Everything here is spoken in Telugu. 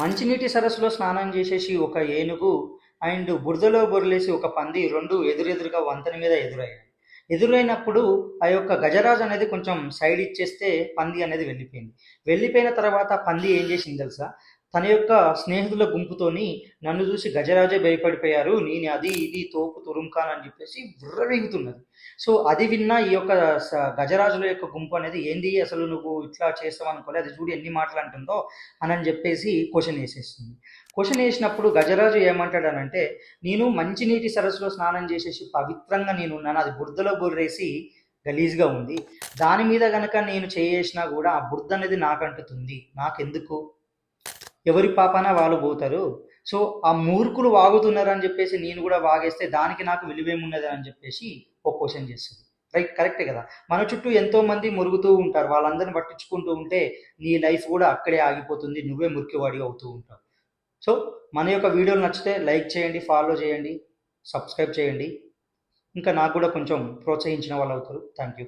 మంచినీటి సరస్సులో స్నానం చేసేసి ఒక ఏనుగు అండ్ బురదలో బొరలేసి ఒక పంది రెండు ఎదురెదురుగా వంతెన మీద ఎదురయ్యాయి. ఎదురైనప్పుడు ఆ యొక్క గజరాజు అనేది కొంచెం సైడ్ ఇచ్చేస్తే పంది అనేది వెళ్ళిపోయింది. వెళ్ళిపోయిన తర్వాత పంది ఏం చేసింది తెలుసా? తన యొక్క స్నేహితుల గుంపుతోని నన్ను చూసి గజరాజే భయపడిపోయారు నేను అది ఇది తోపు తురుంకాన్ అని చెప్పేసి బుర్రవేగుతున్నది సో అది విన్న ఈ యొక్క స- గజరాజుల యొక్క గుంపు అనేది ఏంది అసలు నువ్వు ఇట్లా చేస్తావు అనుకోలే అది చూడు ఎన్ని మాటలు అంటుందో అని అని చెప్పేసి క్వశ్చన్ వేసేస్తుంది క్వశ్చన్ వేసినప్పుడు గజరాజు ఏమంటాడనంటే నేను మంచినీటి సరస్సులో స్నానం చేసేసి పవిత్రంగా నేను ఉన్నాను అది బురదలో బుర్రేసి గలీజ్గా ఉంది. దాని మీద కనుక నేను చేసినా కూడా ఆ బురద అనేది నాకంటుతుంది. నాకెందుకు? ఎవరి పాపాన వాళ్ళు పోతారు. సో ఆ మూర్ఖులు వాగుతున్నారని చెప్పేసి నేను కూడా వాగేస్తే దానికి నాకు విలువేమున్నది అని చెప్పేసి ఒక క్వశ్చన్ చేస్తుంది. రైట్ కరెక్టే కదా? మన చుట్టూ ఎంతో మంది మురుగుతూ ఉంటారు. వాళ్ళందరిని పట్టించుకుంటూ ఉంటే నీ లైఫ్ కూడా అక్కడే ఆగిపోతుంది. నువ్వే మురికివాడి అవుతూ ఉంటావు. సో మన యొక్క వీడియోలు నచ్చితే లైక్ చేయండి ఫాలో చేయండి సబ్స్క్రైబ్ చేయండి. ఇంకా నాకు కూడా కొంచెం ప్రోత్సహించిన వాళ్ళు అవుతారు. Thank you